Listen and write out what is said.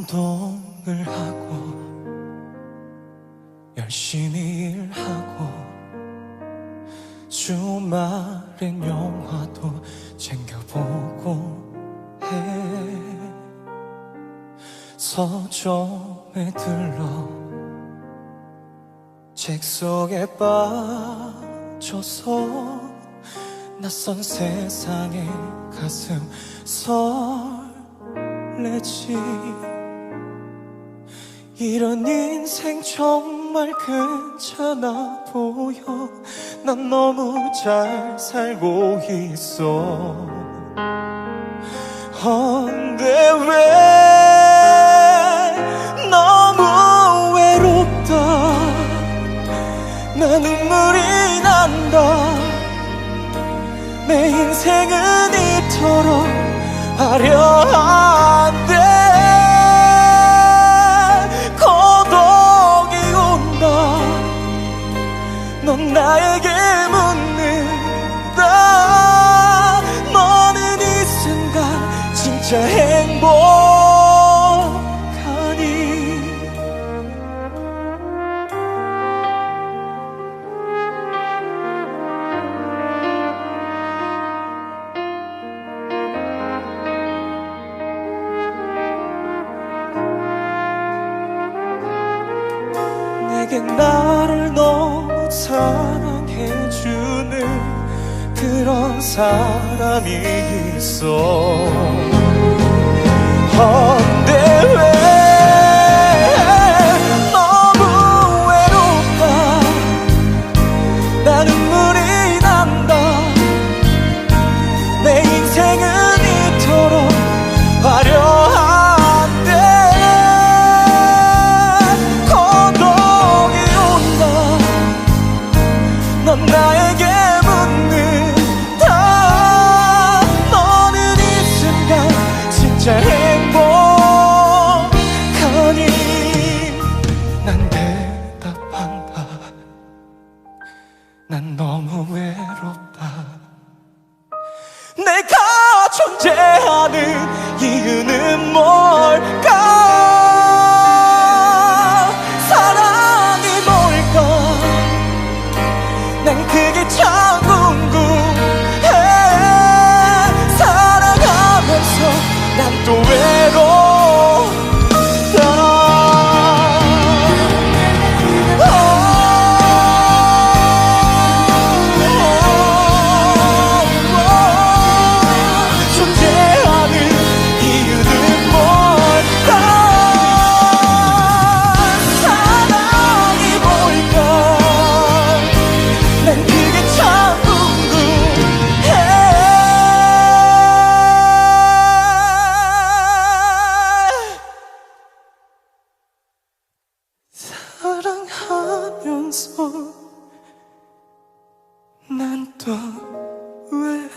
운동을 하고 열심히 일하고 주말엔 영화도 챙겨보고 해. 서점에 들러 책 속에 빠져서 낯선 세상에 가슴 설레지 이런 인생 정말 괜찮아 보여. 난 너무 잘 살고 있어. 근데 왜 너무 외롭다? 나 눈물이 난다. 내 인생은 이토록 화려한 넌 나에게 묻는다. 너는 이 순간 진짜 행복하니. 내게 나를 너무 사랑해주는 그런 사람이 있어. 내가 존재하는 이유는 뭐? 난 또 왜